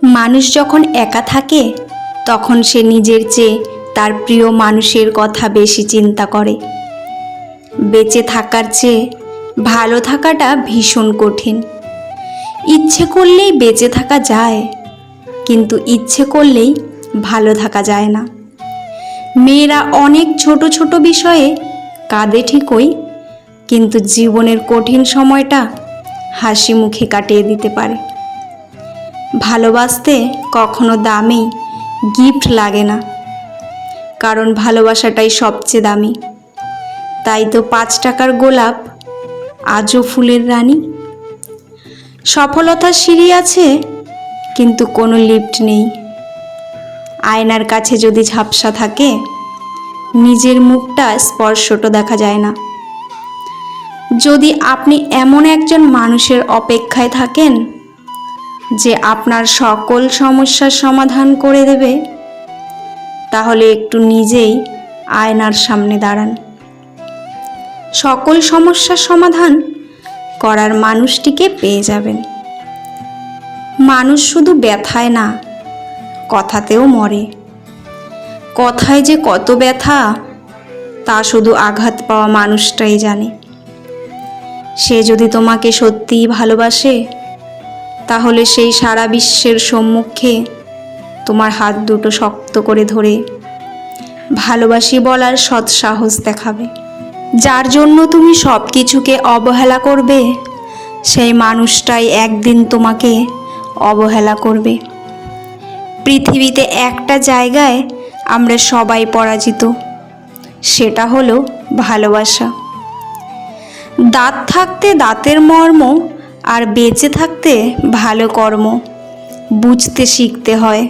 মানুষ যখন একা থাকে, তখন সে নিজের চেয়ে তার প্রিয় মানুষের কথা বেশি চিন্তা করে। বেঁচে থাকার চেয়ে ভালো থাকাটা ভীষণ কঠিন। ইচ্ছে করলেই বেঁচে থাকা যায়, কিন্তু ইচ্ছে করলেই ভালো থাকা যায় না। মেয়েরা অনেক ছোট ছোট বিষয়ে কাঁদে ঠিকই, কিন্তু জীবনের কঠিন সময়টা হাসি মুখে কাটিয়ে দিতে পারে। ভালোবাসতে কখনো দামি গিফট লাগে না। কারণ ভালোবাসাটাই সবচেয়ে দামি। তাই তো পাঁচ টাকার গোলাপ আজও ফুলের রানী। সফলতার সিঁড়ি আছে, কিন্তু কোনো লিফট নেই। আয়নার কাছে যদি ঝাপসা থাকে, নিজের মুখটা স্পর্শটো দেখা যায় না। যদি আপনি এমন একজন মানুষের অপেক্ষায় থাকেন যে আপনার সকল সমস্যার সমাধান করে দেবে, তাহলে একটু নিজেই আয়নার সামনে দাঁড়ান। সকল সমস্যার সমাধান করার মানুষটিকে পেয়ে যাবেন। মানুষ শুধু ব্যথায় না, কথাতেও মরে। কথায় যে কত ব্যথা, তা শুধু আঘাত পাওয়া মানুষটাই জানে। সে যদি তোমাকে সত্যিই ভালোবাসে তাহলে সেই সারা বিশ্বের সম্মুখে তোমার হাত দুটো শক্ত করে ধরে ভালোবাসি বলার সৎ সাহস দেখাবে। যার জন্য তুমি সব কিছুকে অবহেলা করবে, সেই মানুষটাই একদিন তোমাকে অবহেলা করবে। পৃথিবীতে একটা জায়গায় আমরা সবাই পরাজিত, সেটা হলো ভালোবাসা। দাঁত থাকতে দাঁতের মর্ম আর বেঁচে থাকতে ভালো কর্ম, বুঝতে শিখতে হয়,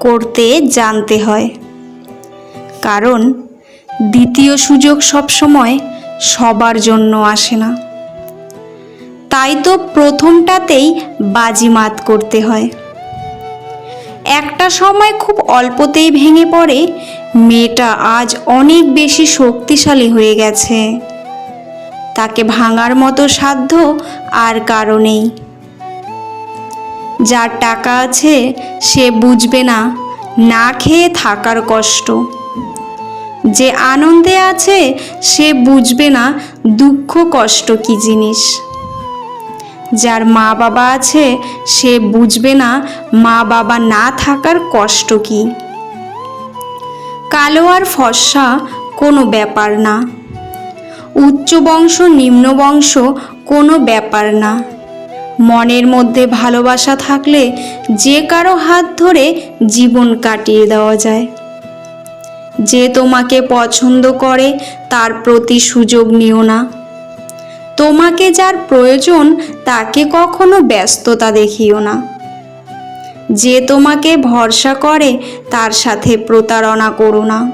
করতে জানতে হয়। কারণ দ্বিতীয় সুযোগ সবসময় সবার জন্য আসে না। তাই তো প্রথমটাতেই বাজিমাত করতে হয়। একটা সময় খুব অল্পতেই ভেঙে পড়ে, মেয়েটা আজ অনেক বেশি শক্তিশালী হয়ে গেছে। তাকে ভাঙার মতো সাধ্য আর কারও নেই। যার টাকা আছে সে বুঝবে না না খেয়ে থাকার কষ্ট। যে আনন্দে আছে সে বুঝবে না দুঃখ কষ্ট কি জিনিস। যার মা বাবা আছে সে বুঝবে না মা বাবা না থাকার কষ্ট কি। কালো আর ফর্সা কোনো ব্যাপার না। উচ্চ বংশ নিম্ন বংশ কোনো ব্যাপার না। মনের মধ্যে ভালোবাসা থাকলে যে কারও হাত ধরে জীবন কাটিয়ে দেওয়া যায়। যে তোমাকে পছন্দ করে তার প্রতি সুযোগ নিও না। তোমাকে যার প্রয়োজন তাকে কখনো ব্যস্ততা দেখিও না। যে তোমাকে ভরসা করে তার সাথে প্রতারণা করো না।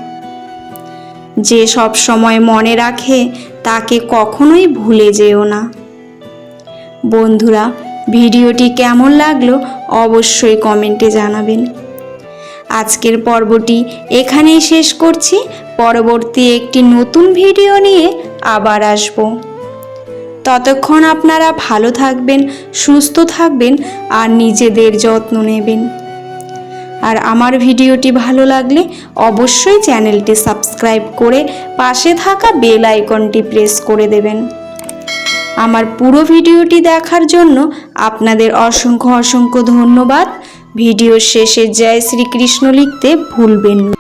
যে সব সময় মনে রাখে, তাকে কখনোই ভুলে যেও না। বন্ধুরা, ভিডিওটি কেমন লাগল অবশ্যই কমেন্টে জানাবেন। আজকের পর্বটি এখানেই শেষ করছি। পরবর্তী একটি নতুন ভিডিও নিয়ে আবার আসব। ততক্ষণ আপনারা ভালো থাকবেন, সুস্থ থাকবেন আর নিজেদের যত্ন নেবেন। আর আমার ভিডিওটি ভালো লাগলে অবশ্যই চ্যানেলটি সাবস্ক্রাইব করে পাশে থাকা বেল আইকনটি প্রেস করে দেবেন। আমার পুরো ভিডিওটি দেখার জন্য আপনাদের অসংখ্য অসংখ্য ধন্যবাদ। ভিডিও শেষে জয় শ্রীকৃষ্ণ লিখতে ভুলবেন না।